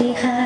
ดีค่ะ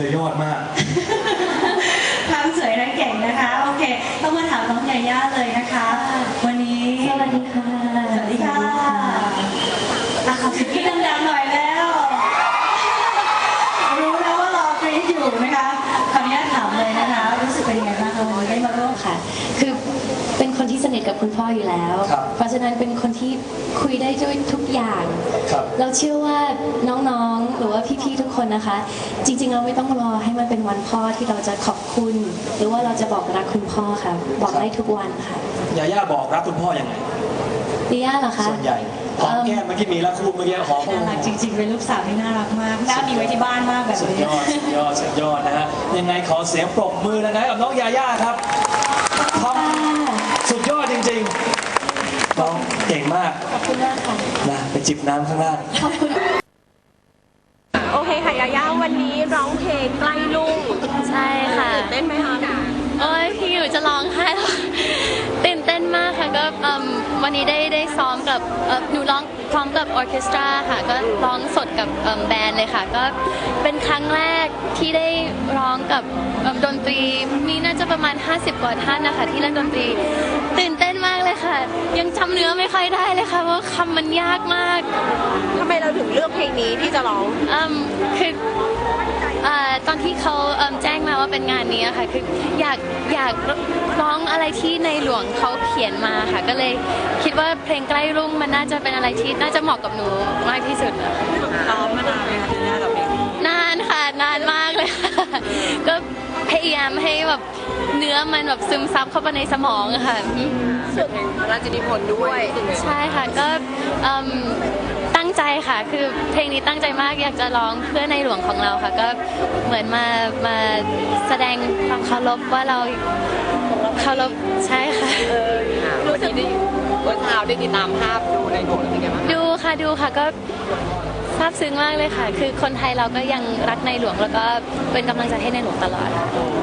ธอยอดมาก ทั้งสวยทั้งเก่งนะคะ โอเค ต้องมาถามน้องยาย่าเลยนะคะ วันนี้สวัสดีค่ะ สวัสดีค่ะอะขอสิกี้ดังๆหน่อยแล้ว รู้แล้วว่ารอกรี๊ดอยู่นะคะขออนุญาตถามเลยนะคะ รู้สึกเป็นยังไงบ้างคะวันนี้ได้มาร่วมค่ะ คือเป็นคนที่สนิทกับคุณพ่ออยู่แล้ว ครับ เพราะฉะนั้นเป็นคนที่คุยได้ด้วยทุกอย่าง ครับ เราเชื่อว่าน้องๆ หรือว่าพี่ๆ ทุก คนนะคะ จริงๆเราไม่ต้องรอให้มันเป็นวันพ่อที่เราจะขอบคุณ หรือว่าเราจะบอกรักคุณพ่อค่ะ บอกได้ทุกวันค่ะยาย่าบอกรักคุณพ่อยังไงดิย่าเหรอคะส่วนใหญ่หอมแก้มเมื่อกี้มีแล้วคู่เมื่อกี้หอมน่ารักจริงๆเป็นลูกสาวที่น่ารักมากน่ามีไว้ที่บ้านมากแบบสุดนี้ยอดสุดยอดสุดยอดนะฮะยังไงขอเสียงปรบมือนะครับกับน้องยาย่าครับทำสุดยอดจริงๆน้องเก่งมากขอบคุณมากค่ะนะไปจิบน้ำข้างล่างขอบคุณ โอเคค่ะยาย่าวันนี้ ร้องเพลงใกล้ลุ่งใช่ค่ะ ตื่นเต้นไหมคะโอ้ยพี่อยู่จะร้องไห้แล้วตื่นเต้นมากค่ะก็เอิ่มวันนี้ได้ได้ซ้อมกับเอ่อหนูร้องพร้อมกับออร์เคสตราค่ะ ก็ร้องสดกับเอิ่มแบนด์เลยค่ะ ก็เป็นครั้งแรกที่ได้ร้องกับเอิ่มดนตรีมีน่าจะประมาณ 50 กว่าท่านนะคะ ที่เล่นดนตรี ตื่นเต้นมากเลยค่ะ ยังจำเนื้อไม่ค่อยได้เลยค่ะเพราะว่าคำมันยากมาก ทำไมเราถึงเลือกเพลงนี้ที่จะร้อง อืมคือ เอ่อตอนที่เขาเอิ่มแจ้งมาว่าเป็นงานนี้อะค่ะคืออยากอยากร้องอะไรที่ในหลวงเขาเขียนมาค่ะ ก็เลยคิดว่าเพลงใกล้รุ่งมันน่าจะเป็นอะไรที่น่าจะเหมาะกับหนูมากที่สุดอะ ซ้อมมานานไหมคะยาย่ากับเพลงนี้นานค่ะนานมากเลยค่ะ ก็พยายามให้แบบเนื้อมันแบบซึมซับเข้าไปในสมองอะค่ะส่วนเพลงพระราชนิพนธ์ด้วยใช่ค่ะก็เอิ่มตั้ง ใจค่ะ คือเพลงนี้ตั้งใจมากอยากจะร้องเพื่อในหลวงของเราค่ะ ก็เหมือนมามาแสดงความเคารพว่าเราเคารพใช่ค่ะรู้สึกเมื่อเช้าได้ติดตามภาพดูในหลวงแล้วเป็นไงบ้างดูค่ะดูค่ะก็ ซาบซึ้งมากเลยค่ะ คือคนไทยเราก็ยังรักในหลวงแล้วก็เป็นกำลังใจให้ในหลวงตลอด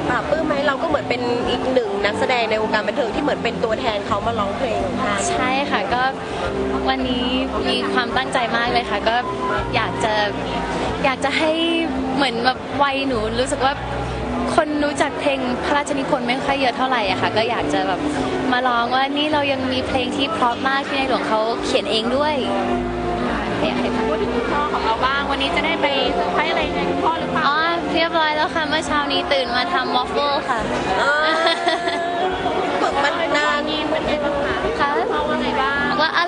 ปราบปลื้มไหมเราก็เหมือนเป็นอีกหนึ่งนักแสดงในวงการบันเทิงที่เหมือนเป็นตัวแทนเขามาร้องเพลงของท่านใช่ค่ะก็วันนี้มีความตั้งใจมากเลยค่ะ ก็อยากจะอยากจะให้เหมือนแบบวัยหนูรู้สึกว่าคนรู้จักเพลงพระราชนิพนธ์ไม่ค่อยเยอะเท่าไหร่อะค่ะ ก็อยากจะแบบมาร้องว่านี่เรายังมีเพลงที่เพราะมากที่ในหลวงเขาเขียนเองด้วย อยากให้ฟังพูดถึงคุณพ่อของเราบ้าง วันนี้จะได้ไปเซอร์ไพรส์อะไรในคุณพ่อหรือเปล่า อ๋อเรียบร้อยแล้วค่ะ เมื่อเช้านี้ตื่นมาทำวอฟเฟิลค่ะเออ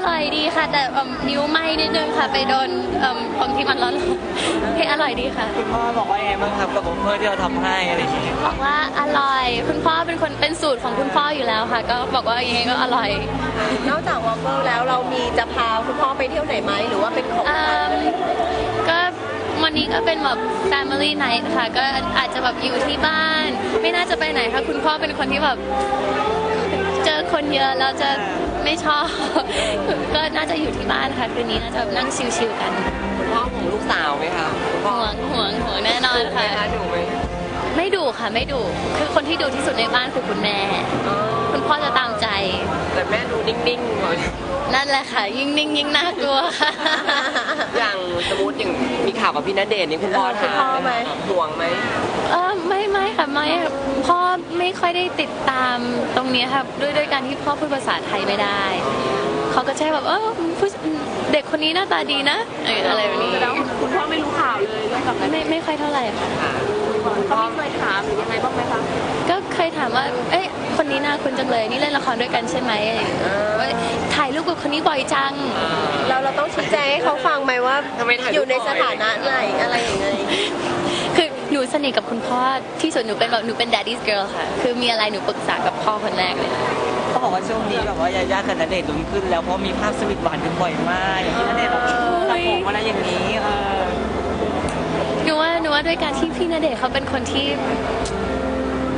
ร่อยดีค่ะ แต่เอิ่มนิ้วไหม้นิดนึงค่ะ ไปโดนเอิ่มตรงที่มันร้อนๆโอเคอร่อยดีค่ะ คุณพ่อบอกว่ายังไงบ้างครับกับผมเพื่อที่เราทำให้อะไรอย่างเงี้ยบอกว่าอร่อย คุณพ่อเป็นคนเป็นสูตรของคุณพ่ออยู่แล้วค่ะ ก็บอกว่ายังไงก็อร่อยนอกจากวอลเฟิลแล้วเรามีจะพาคุณพ่อไปเที่ยวไหนไหมหรือว่าเป็นของเอิ่ขวัญมก็วันนี้ก็เป็นแบบ family night ค่ะ ก็อาจจะแบบอยู่ที่บ้าน ไม่น่าจะไปไหนค่ะ คุณพ่อเป็นคนที่แบบเจอคนเยอะแล้วจะ ไม่ชอบ ก็น่าจะอยู่ที่บ้านค่ะคืนนี้น่าจะแบบนั่งชิลๆกันคุณพ่อของลูกสาวไหมคะคุณพ่อห่วงห่วงห่วงแน่นอนดุไหมค่ะคะดุไหมไม่ดุค่ะไม่ดุคือคนที่ดุที่สุดในบ้านคือคุณแม่อ๋อคุณ พ่อจะตามใจ แต่แม่ดูนิ่งๆหน่อยนั่นแหละค่ะ ยิ่งนิ่งยิ่งน่ากลัวค่ะอย่างสมมติอย่างมีข่าวกับพี่ณเดชน์นี่คุณพ่อถามไหมห่วงไหมเออไม่ไม่ค่ะไม่ค่ะพ่อไม่ค่อยได้ติดตามตรงเนี้ยค่ะด้วยด้วยการที่พ่อพูดภาษาไทยไม่ได้เขาก็ใช่แบบเออผู้เด็กคนนี้หน้าตาดีนะเอออะไรแบบนี้แสดงว่าคุณพ่อไม่รู้ข่าวเลยเรื่องกับนั้นไม่ไม่ค่อยเท่าไหร่ค่ะ เขาไม่เคยถามหรือยังไงบ้างไหมคะก็เคยถามว่า เอ๊ะคนนี้น่าคุ้นจังเลย นี่เล่นละครด้วยกันใช่ไหมอะไรอย่างเงี้ยว่าถ่ายรูปกับคนนี้บ่อยจัง เราเราต้องชี้แจงให้เขาฟังไหมว่าทำไมถ่ายรูปอยู่ในบ่อยสถานะไหนอะไรอย่างไงคือหนูสนิทกับคุณพ่อที่สุดหนูเป็นแบบหนูเป็น daddy's girl ค่ะ คือมีอะไรหนูปรึกษากับพ่อคนแรกเลยค่ะ เขาบอกว่าช่วงนี้แบบว่ายาย่ากับณเดชน์ลุ้นขึ้นแล้วเพราะมีภาพสวีทหวานกันบ่อยมากอย่างที่ณเดชน์แบบตัดผมอะไรอย่างนี้เออห นูว่าหนูว่าด้วยการที่พี่ณเดชน์เขาเป็นคนที่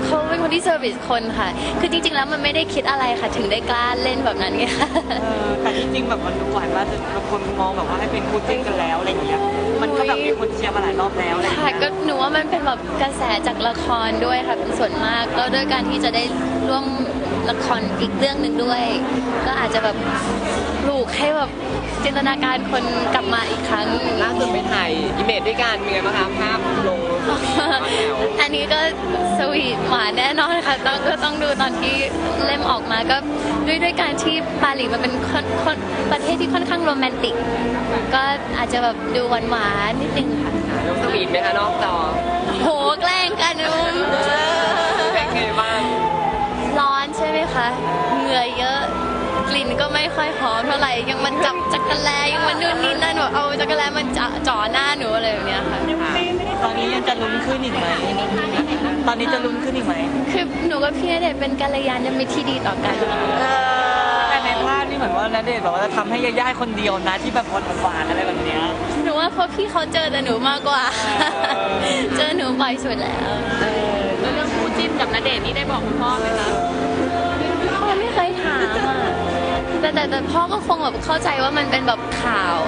เขาเป็นคนที่เซอร์วิสคนค่ะ คือจริง ๆ แล้วมันไม่ได้คิดอะไรค่ะ ถึงได้กล้าเล่นแบบนั้นไงค่ะเออแต่ที่จริงแบบมันดูหวานมากจนบางคนมองแบบว่าให้เป็นคู่จิ้นกันแล้วอะไรอย่างเงี้ย มันก็แบบมีคนเชียร์มาหลายรอบแล้วอะไรอย่างค่ะ เงี้ยก็หนูว่ามันเป็นแบบกระแสจากละครด้วยค่ะเป็นส่วนมากแล้วด้วยการที่จะได้ร่วมละครอีกเรื่องหนึ่งด้วย ก็อาจจะแบบปลูกให้แบบ จินตนาการคนกลับมาอีกครั้ง ล่าสุดไปถ่ายอิเมจด้วยกันเป็นไงบ้างคะภาพลงอันนี้ก็สวีทหวานแน่นอนค่ะต้องก็ต้องดูตอนที่เล่มออกมาก็ด้วยด้วยการที่บาหลีมันเป็นคนคนประเทศที่ค่อนข้างโรแมนติก ก็อาจจะแบบดูหวานหวานๆนิดนึงค่ะ ค่อยหอมเท่าไหร่ยังมันจับจักรแลยังมันนู่นนี่นั่นแบบเอาจักรแลมันจะจ่อหน้าหนูอะไรแบบเนี้ยค่ะ ตอนนี้ยังจะลุ้นขึ้นอีกไหมตอนนี้จะลุ้นขึ้นอีกไหมคือหนูกับพี่ณเดชน์เป็นกัลยาณมิตรที่ดีต่อกันแต่ในภาพนี่เหมือนว่าณเดชน์บอกว่าจะทำให้ยาย่าคนเดียวนะที่แบบหวานๆอะไรแบบเนี้ยหนูว่าเพราะพี่เขาเจอแต่หนูมากกว่า เจอหนูบ่อยสุดแล้วแล้วเรื่องคู่จิ้นกับณเดชน์นี่ได้บอกคุณพ่อไหมคะ แต่แต่แต่พ่อก็คงแบบเข้าใจว่ามันเป็นแบบข่าว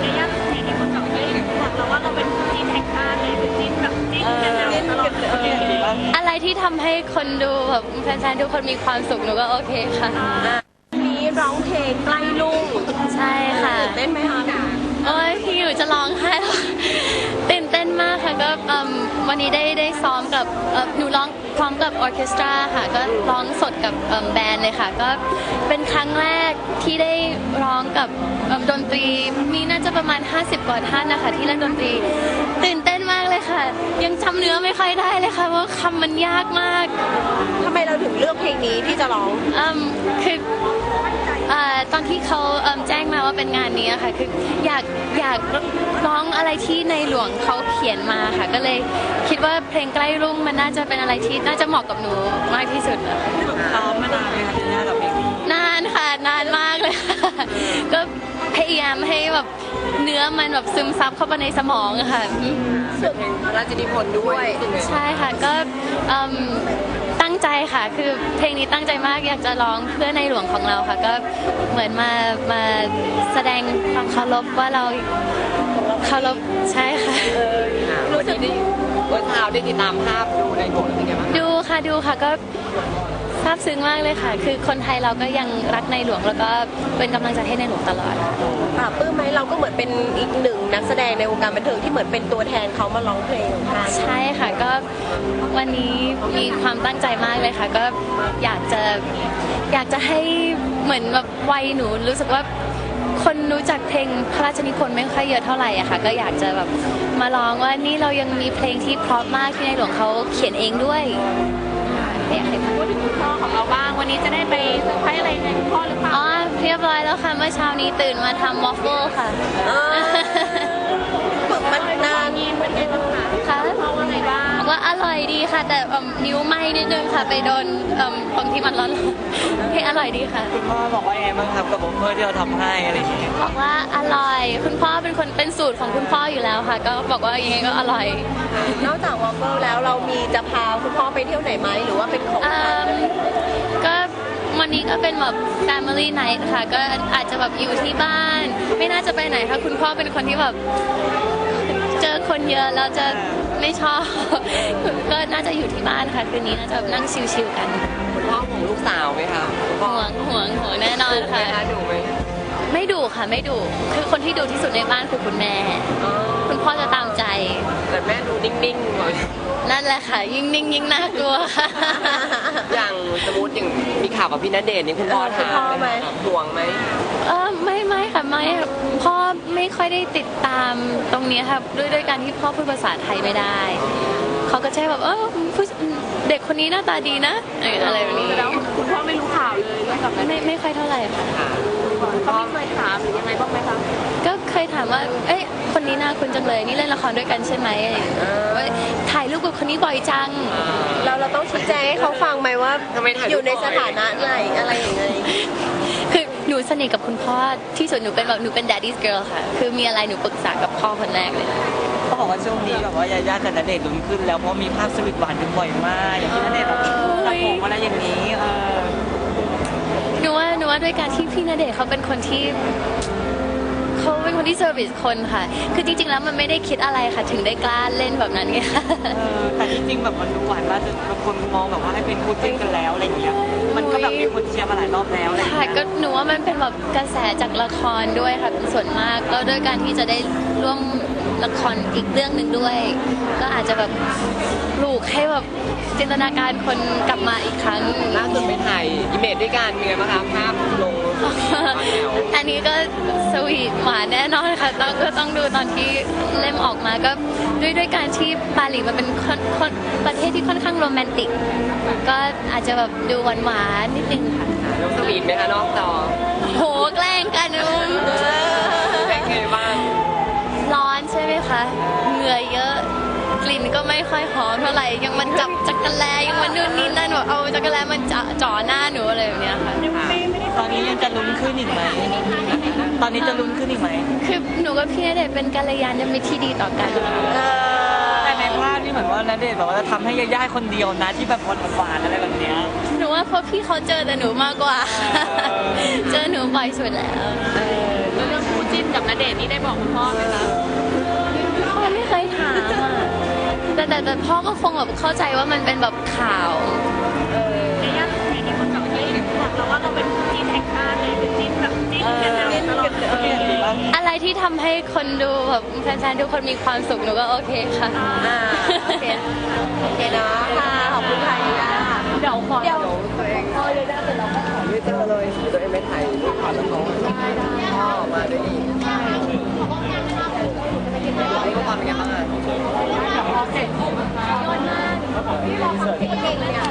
ในย่าเห็นในคนเก่าเยอะบอกเราว่าเราเป็นคู่จิ้นแห่งชาติเลยเป็นจิ้นแบบจิ้นกันตลอดเลยอะไรที่ทำให้คนดูแบบแฟนๆทุกคนมีความสุขหนูก็โอเคค่ะ นี้ร้องเพลงใกล้ลุ่งใช่ค่ะตื่นเต้นไหมคะ โอ้ยพี่อยู่จะร้องไห้แล้วตื่นเต้น มากค่ะก็เอิ่มวันนี้ได้ได้ซ้อมกับเอ่อหนูร้องพร้อมกับออร์เคสตราค่ะ ก็ร้องสดกับเอิ่มแบนด์เลยค่ะ ก็เป็นครั้งแรกที่ได้ ร้องกับเอิ่มดนตรีมีน่าจะประมาณ 50 กว่าท่านนะคะ ที่เล่นดนตรี ตื่นเต้นมากเลยค่ะ ยังจำเนื้อไม่ค่อยได้เลยค่ะเพราะคำมันยากมากทำไมเราถึงเลือกเพลงนี้ที่จะร้องอืมคือเอ่อตอนที่เขาเอิ่มแจ้งมาว่าเป็นงานนี้อะค่ะคืออยากอยากร้องอะไรที่ในหลวงเขาเขียนมาค่ะ ก็เลยคิดว่าเพลงใกล้รุ่งมันน่าจะเป็นอะไรที่น่าจะเหมาะกับหนูมากที่สุดอะค่ะซ้อมมานานเลยค่ะ เลยค่ะก็พยายามให้แบบเนื้อมันแบบซึมซับเข้าไปในสมองอะค่ะเป็นเพลงพระราชนิพนธ์ด้วยใช่ค่ะก็เอิ่มตั้งใจค่ะ คือเพลงนี้ตั้งใจมากอยากจะร้องเพื่อในหลวงของเราค่ะ ก็เหมือนมามาแสดงความเคารพว่าเราเคารพใช่ค่ะค่ะวันนี้ได้วันเช้าได้ติดตามภาพดูในโบสถ์เป็นไงบ้างคะ ดูค่ะดูค่ะก็ ซาบซึ้งมากเลยค่ะ คือคนไทยเราก็ยังรักในหลวงแล้วก็เป็นกำลังใจให้ในหลวงตลอด ปราบปลื้มไหมเราก็เหมือนเป็นอีกหนึ่งนักแสดงในวงการบันเทิงที่เหมือนเป็นตัวแทนเขามาร้องเพลงของกันใช่ค่ะก็วันนี้มีความตั้งใจมากเลยค่ะ ก็อยากจะอยากจะให้เหมือนแบบวัยหนูรู้สึกว่าคนรู้จักเพลงพระราชนิพนธ์ไม่ค่อยเยอะเท่าไหร่อะค่ะ ก็อยากจะแบบมาร้องว่านี่เรายังมีเพลงที่เพราะมากที่ในหลวงเขาเขียนเองด้วย อยากให้ฟังพูดถึงคุณพ่อของเราบ้าง วันนี้จะได้ไปเซอร์ไพรส์อะไรในคุณพ่อหรือเปล่าอ๋อเรียบร้อยแล้วค่ะ เมื่อเช้านี้ตื่นมาทำวอฟเฟิลค่ะมันนานเป็นไงบ้างคะค่ะ พ่อว่าไงบ้างบอก ว่าอร่อยดีค่ะ แต่เอิ่มนิ้วไหม้นิดนึงค่ะ ไปโดนเอิ่มตรงที่มันร้อนๆเพลงอร่อยดีค่ะ คุณพ่อบอกว่ายังไงบ้างครับกับผมเพื่อที่เราทำให้อะไรอย่างเงี้ยบอกว่าอร่อย คุณพ่อเป็นคนเป็นสูตรของคุณพ่ออยู่แล้วค่ะ ก็บอกว่ายังไงก็อร่อยนอกจากวอลเฟิลแล้วเรามีจะพาคุณพ่อไปเที่ยวไหนไหมหรือว่าเป็นของเอิ่มก็วันนี้ก็เป็นแบบ family night ค่ะ ก็อาจจะแบบอยู่ที่บ้าน ไม่น่าจะไปไหนค่ะ คุณพ่อเป็นคนที่แบบ เจอคนเยอะแล้วจะ ไม่ชอบ ก็น่าจะอยู่ที่บ้านค่ะ คืนนี้น่าจะแบบนั่งชิลๆกันคุณพ่อของลูกสาวไหมคะคุณพ่อห่วงห่วงห่วงแน่นอนไหมค่ะคะดูไหมไม่ดุค่ะไม่ดุคือคนที่ดุที่สุดในบ้านคือคุณแม่คุณพ่อจะตามใจ แต่แม่ดูนิ่งๆเลยนั่นแหละค่ะ ยิ่งนิ่งยิ่งน่ากลัวค่ะ อย่างสมมติอย่างมีข่าวกับพี่ณเดชน์นี่คุณพ่อถามไหมคะห่วงไหม เออไม่ไม่ค่ะไม่พ่อไม่ค่อยได้ติดตามตรงนี้ค่ะด้วยด้วยการที่พ่อพูดภาษาไทยไม่ได้เขาก็ใช่แบบเออผู้เด็กคนนี้หน้าตาดีนะเอออะไรแบบนี้แล้วคุณพ่อไม่รู้ข่าวเลยเรื่องกับนั้นไม่ไม่ค่อยเท่าไหร่ค่ะค่ะเขาไม่เคยถามหรือยังไงบ้างไหมคะก็เคยถามว่า เอ้ยคนนี้น่าคุ้นจังเลยนี่เล่นละครด้วยกันใช่ไหมอะไรอย่างเงี้ยว่าถ่ายรูปกับคนนี้บ่อยจัง เราเราต้องชี้แจงให้เขาฟังไหมว่าทำไมถ่ายรูปอยู่ในบ่อยสถานะไหนอะไรอย่างไงคือ หนูสนิทกับคุณพ่อที่สุดหนูเป็นแบบหนูเป็น daddy's girl ค่ะ คือมีอะไรหนูปรึกษากับพ่อคนแรกเลยเขาบอกว่าช่วงนี้แบบว่ายาย่ากับณเดชน์ลุ้นขึ้น แล้วเพราะมีภาพสวีทหวานกันบ่อยมาก อย่างที่ณเดชน์แบบตัดผมอะไรอย่างนี้เออหนูว่าหนูว่าด้วยการที่พี่ณเดชน์เขาเป็นคนที่เขาเป็นคนที่เซอร์วิสคนค่ะ คือจริงๆแล้วมันไม่ได้คิดอะไรค่ะ ถึงได้กล้าเล่นแบบนั้นไงค่ะ เออแต่ที่จริงแบบมันดูหวานมากจนบางคนมองแบบว่าให้เป็นคู่จิ้นกันแล้วอะไรอย่างเงี้ยมันก็แบบมีคนเชียร์มาหลายรอบแล้วอะไรอย่างค่ะเงี้ยก็หนู ว่ามันเป็นแบบกระแสจากละครด้วยค่ะเป็นส่วนมากแล้วด้วยการที่จะได้ร่วมละครอีกเรื่องหนึ่งด้วย ก็อาจจะแบบปลูกให้แบบจินตนาการคนกลับมาอีกครั้ง ล่าสุดไปถ่ายอิเมจด้วยกันเป็นไงบ้างคะภาพลงมาแนวอันนี้ก็สวีทหวานแน่นอนค่ะต้องก็ต้องดูตอนที่เล่มออกมาก็ด้วยด้วยการที่บาหลีมันเป็นคนคนประเทศที่ค่อนข้างโรแมนติก ก็อาจจะแบบดูหวานหวานๆนิดนึงค่ะ ลงสวีทไหมคะนอกจอโหแกล้งกันอืมเป็นไงบ้างร้อนใช่ไหมคะ เหงื่อเยอะ กลิ่นก็ไม่ค่อยหอมเท่าไหร่ ยังมันจับจักรแลยังมันนู่นนี่นั่นหนูเอาจักรแลมันจ่อจ่อหน้าหนูอะไรแบบเนี้ยค่ะ ตอนนี้ยังจะลุ้นขึ้นอีกไหม ตอนนี้จะลุ้นขึ้นอีกไหม คือหนูกับพี่ณเดชน์เป็นกัลยาณมิตรที่ดีต่อกันแต่ในภาพนี่ เหมือนว่าณเดชน์แบบว่าจะทำให้ยาย่าคนเดียวนะที่แบบหวานๆอะไรแบบเนี้ย หนูว่าเพราะพี่เขาเจอแต่หนูมากกว่า เจอหนูบ่อยสุดแล้วเรื่องคู่จิ้นกับณเดชน์นี่ได้บอกคุณพ่อไหมคะพ่อไม่เคยถามอะแต่แต่แต่พ่อก็คงแบบเข้าใจว่ามันเป็นแบบข่าวในย่านไหนที่คนกับเยอะ บอกเราว่าเราเป็นคู่จิ้นแห่งชาติเลยเป็นจิ้นแบบจิ้นกันตลอดเลยอะไรที่ทำให้คนดูแบบแฟนๆทุกคนมีความสุขหนูก็โอเคค่ะ อ่าโอเคโอเคเนาะค่ะขอบคุณค่ะยาเดี๋ยวขอเดี๋ยวไม่เจอเลยตัวเองไม่ถ่ายรูปก่อนแล้วเขาพ่อมาด้วยนี่นี่ก็ความเป็นไงบ้างอะสัญญา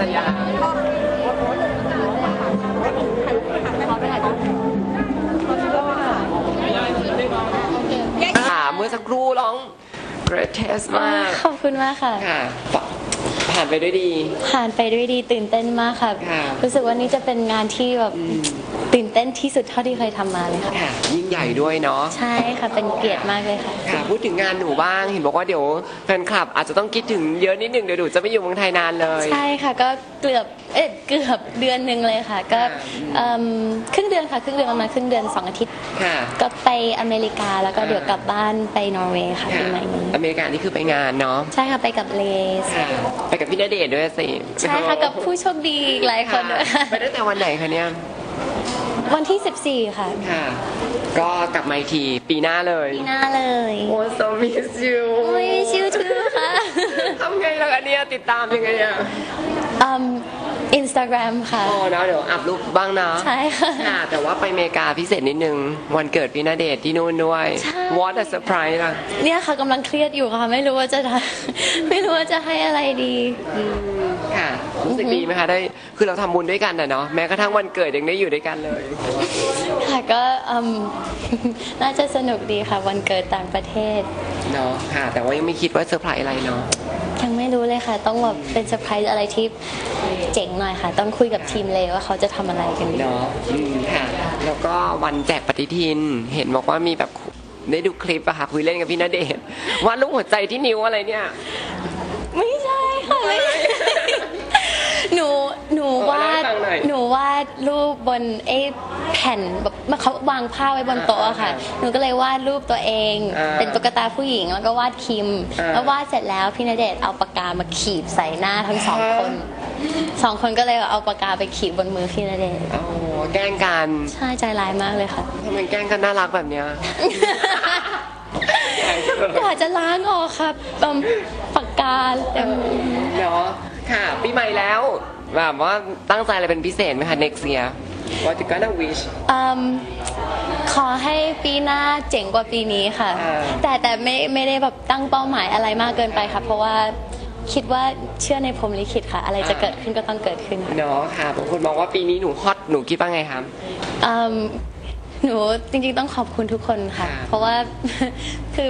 สัญญาค่ะเมื่อสักครู่ร้อง great test มากขอบคุณมากค่ะค่ะผ่านไปด้วยดี ผ่านไปด้วยดีตื่นเต้นมากค่ะ ค่ะ รู้สึกว่านี่จะเป็นงานที่แบบ ตื่นเต้นที่สุดเท่าที่เคยทำมาเลยค่ะ ค่ะ ยิ่งใหญ่ด้วยเนาะ ใช่ค่ะเป็นเกียรติมากเลยค่ะ ค่ะ พูดถึงงานหนูบ้าง เห็นบอกว่าเดี๋ยวแฟนคลับ อาจจะต้องคิดถึงเยอะนิดหนึ่งเดี๋ยวหนูจะไม่อยู่เมืองไทยนานเลย ใช่ค่ะก็เกือบเอ๊ะเกือบเดือนหนึ่งเลยค่ะ ก็เอิ่มครึ่งเดือนค่ะครึ่งเดือนประมาณครึ่งเดือนสองอาทิตย์ ค่ะ ก็ไปอเมริกาแล้วก็เดี๋ยวกลับบ้านไปนอร์เวย์ค่ะค่ะปีใหม่นี้อเมริกานี่คือไปงานเนาะ ใช่ค่ะไปกับเลสค่ะ ไปกับพี่ณเดชน์ด้วยสิใช่ค่ะกับผู้โชคดีอีกหลายคนด้วยค่ะ ไปตั้งแต่วันไหนคะเนี่ย วันที่ 14 ค่ะค่ะ ก็กลับมาอีกทีปีหน้าเลย ปีหน้าเลยโอ้ so miss you โอ้ยชิวชื่อค่ะ ทำไงล่ะคะเนี่ยติดตามยังไงอะ อืม อินสตาแกรมค่ะ โอ้เนาะเดี๋ยวอัพรูปบ้างนะใช่ค่ะ ค่ะ แต่ว่าไปอเมริกาพิเศษนิดนึง วันเกิดพี่ณเดชน์ที่นู่นด้วย ใช่ What a surprise ล่ะเนี่ยค่ะกำลังเครียดอยู่ค่ะ ไม่รู้ว่าจะทำไม่รู้ว่าจะให้อะไรดี ค่ะรู้สึกดีไหมคะได้คือเราทำบุญด้วยกันอะเนาะแม้กระทั่งวันเกิดยังได้อยู่ด้วยกันเลย ค่ะก็อืม น่าจะสนุกดีค่ะ วันเกิดต่างประเทศ เนาะค่ะ แต่ว่ายังไม่คิดว่าเซอร์ไพรส์อะไรเนาะ ยังไม่รู้เลยค่ะ ต้องแบบเป็นเซอร์ไพรส์อะไรที่เจ๋งหน่อยค่ะ ต้องคุยกับทีมเลยว่าเขาจะทำอะไรกันดี เนาะอืมค่ะ แล้วก็วันแจกปฏิทิน เห็นบอกว่ามีแบบได้ดูคลิปอะค่ะคุยเล่นกับพี่ณเดชน์วาดรูปหัวใจที่นิ้วอะไรเนี่ย ไม่ใช่ค่ะไม่ใช่ หนูหนูเออวาดเล่าให้ฟังหน่อย หนูวาดรูปบนไอ้แผ่นแบบมันเขาวางผ้าไว้บนโต๊ะอะค่ะหนูก็เลยวาดรูปตัวเอง อ่าเป็นตุ๊กตาผู้หญิงแล้วก็วาดคิม อ่า แล้ววาดเสร็จแล้วพี่ณเดชน์เอาปากกามาขีดใส่หน้าทั้งสองคนสองคนก็เลยเอาปากกาไปขีดบนมือพี่ณเดชน์อ๋อแกล้งกันใช่ใจร้ายมากเลยค่ะ ทำไมแกล้งกันน่ารักแบบเนี้ย อยากจะล้างออกครับเอิ่มปากกาเต็มเนาะ ค่ะปีใหม่แล้วแบบว่าตั้งใจอะไรเป็นพิเศษไหมคะ next year what you gonna wish อืมขอให้ปีหน้าเจ๋งกว่าปีนี้ค่ะ อ่า แต่แต่ไม่ไม่ได้แบบตั้งเป้าหมายอะไรมากเกินไปค่ะ เพราะว่าคิดว่าเชื่อในพรหมลิขิตค่ะ อะไรจะเกิดขึ้นก็ต้องเกิดขึ้นเนาะค่ะบางคนมองว่าปีนี้หนูฮอตหนูคิดว่าไงคะ อืมหนูจริงๆต้องขอบคุณทุกคนค่ะ ค่ะ เพราะว่า คือ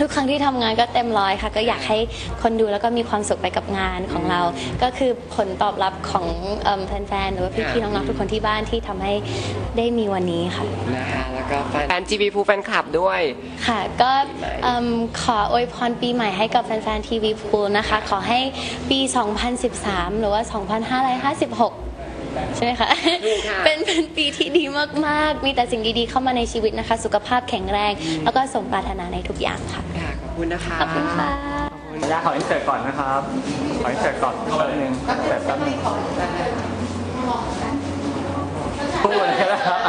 ทุกครั้งที่ทำงานก็เต็มร้อยค่ะ ก็อยากให้คนดูแล้วก็มีความสุขไปกับงานของเรา ก็คือผลตอบรับของเอิ่มแฟนๆหรือว่าพี่ๆน้องๆทุกคนที่บ้านที่ทำให้ได้มีวันนี้ค่ะ นะคะแล้วก็แฟน GV ฟูแฟนคลับด้วย ค่ะก็เอิ่มขออวยพรปีใหม่ให้กับแฟนๆทีวีพูนะคะ ขอให้ปี 2013 หรือว่า 2556 ใช่ไหมคะ ถูกค่ะ เป็นเป็นปีที่ดีมากๆ มีแต่สิ่งดีๆเข้ามาในชีวิตนะคะ สุขภาพแข็งแรง แล้วก็สมปรารถนาในทุกอย่างค่ะ ค่ะขอบคุณนะคะ ขอบคุณค่ะยาขออินเสิร์ตก่อนนะครับ ขออินเสิร์ตก่อนแป๊บนึงเสิร์ตแป๊บนึงพูดเลยนะครับ